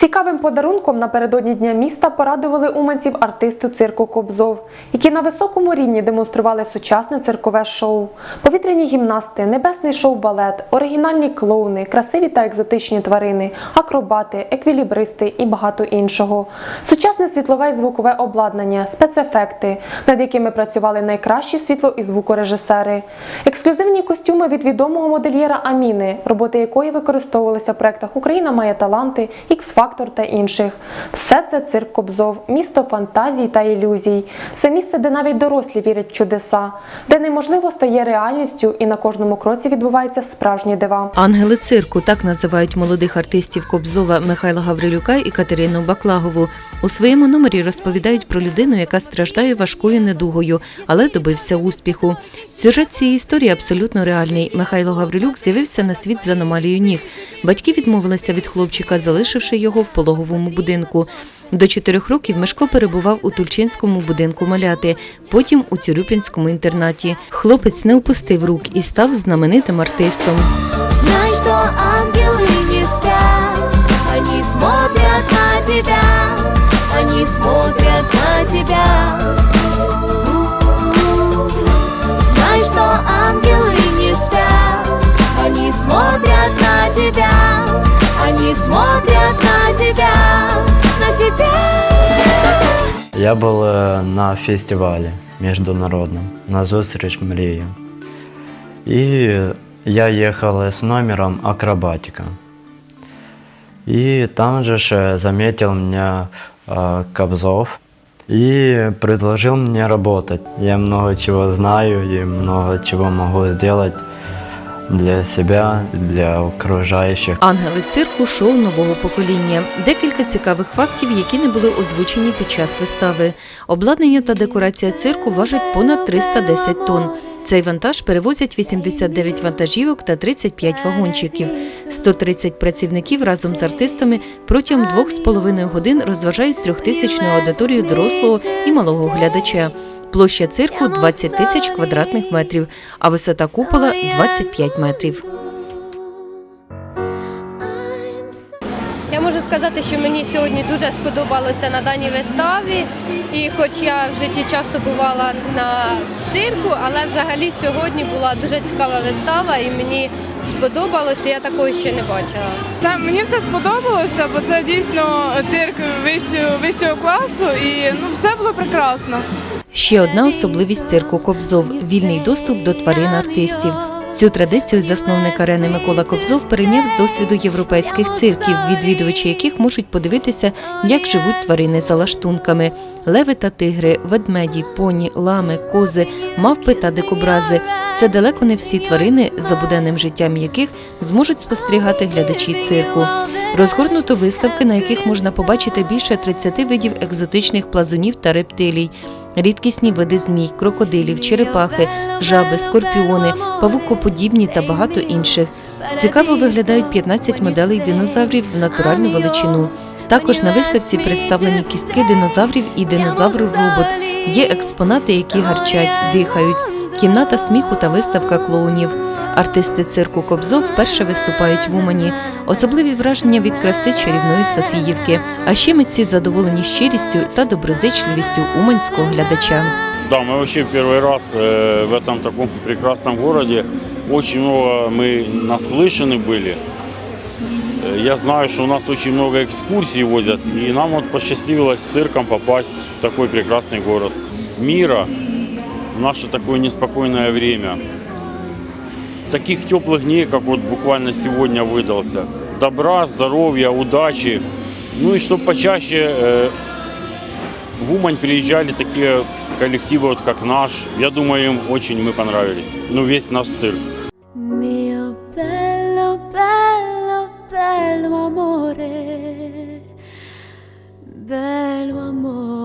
Цікавим подарунком напередодні дня міста порадували уманців артисти цирку Кобзов, які на високому рівні демонстрували сучасне циркове шоу, повітряні гімнасти, небесний шоу-балет, оригінальні клоуни, красиві та екзотичні тварини, акробати, еквілібристи і багато іншого. Сучасне світлове і звукове обладнання, спецефекти, над якими працювали найкращі світло і звукорежисери, ексклюзивні костюми від відомого модельєра Аміни, роботи якої використовувалися в проектах Україна має таланти, X-Factor та інших. Все це цирк Кобзов, місто фантазій та ілюзій. Це місце, де навіть дорослі вірять чудеса, де неможливо стає реальністю, і на кожному кроці відбуваються справжні дива. Ангели цирку так називають молодих артистів Кобзова Михайла Гаврилюка і Катерину Баклагову. У своєму номері розповідають про людину, яка страждає важкою недугою, але добився успіху. Сюжет цієї історії абсолютно реальний. Михайло Гаврилюк з'явився на світ з аномалією ніг. Батьки відмовилися від хлопчика, залишивши його в пологовому будинку. До чотирьох років Мишко перебував у Тульчинському будинку маляти, потім у Цюрюпінському інтернаті. Хлопець не опустив рук і став знаменитим артистом. Я був е, на фестивалі міжнародному на зустріч мрії. І я їхав з номером акробатика. И там же ж заметил меня э, Кобзов и предложил мне работать. Я много чего знаю и много чего могу сделать для себя, для окружающих. Ангели цирку шоу нового покоління. Декілька цікавих фактів, які не були озвучені під час вистави. Обладнання та декорація цирку важать понад 310 тонн. Цей вантаж перевозять 89 вантажівок та 35 вагончиків. 130 працівників разом з артистами протягом двох з половиною годин розважають трьохтисячну аудиторію дорослого і малого глядача. Площа цирку 20 тисяч квадратних метрів, а висота купола 25 метрів. Я можу сказати, що мені сьогодні дуже сподобалося на даній виставі. І хоч я в житті часто бувала на в цирку, але взагалі сьогодні була дуже цікава вистава і мені сподобалося, я такої ще не бачила. Це мені все сподобалося, бо це дійсно цирк вищого, вищого класу і ну все було прекрасно. Ще одна особливість цирку Кобзов вільний доступ до тварин артистів. Цю традицію засновник арени Микола Кобзов перейняв з досвіду європейських цирків, відвідувачі яких можуть подивитися, як живуть тварини за лаштунками: леви та тигри, ведмеді, поні, лами, кози, мавпи та дикобрази. Це далеко не всі тварини, за буденним життям яких зможуть спостерігати глядачі цирку. Розгорнуто виставки, на яких можна побачити більше 30 видів екзотичних плазунів та рептилій. Рідкісні види змій, крокодилів, черепахи, жаби, скорпіони, павукоподібні та багато інших. Цікаво виглядають 15 моделей динозаврів в натуральну величину. Також на виставці представлені кістки динозаврів і динозавр-робот. Є експонати, які гарчать, дихають, кімната сміху та виставка клоунів. Артисти цирку Кобзов вперше виступають в Умані. Особливі враження від краси чарівної Софіївки. А ще митці задоволені щирістю та доброзичливістю уманського глядача. Да, мы вообще первый раз э, в этом таком прекрасном городе. Очень много мы наслышаны были. Э, Я знаю, что у нас очень много экскурсий возят, и нам вот посчастливилось с цирком попасть в такой прекрасный город мира в наше такое неспокойное время. таких теплых дней, как вот буквально сегодня выдался. Добра, здоровья, удачи. Ну и чтобы почаще э, в Умань приезжали такие коллективы, вот как наш. Я думаю, им очень мы понравились. Ну, весь наш сыр. Bello amore, bello amore.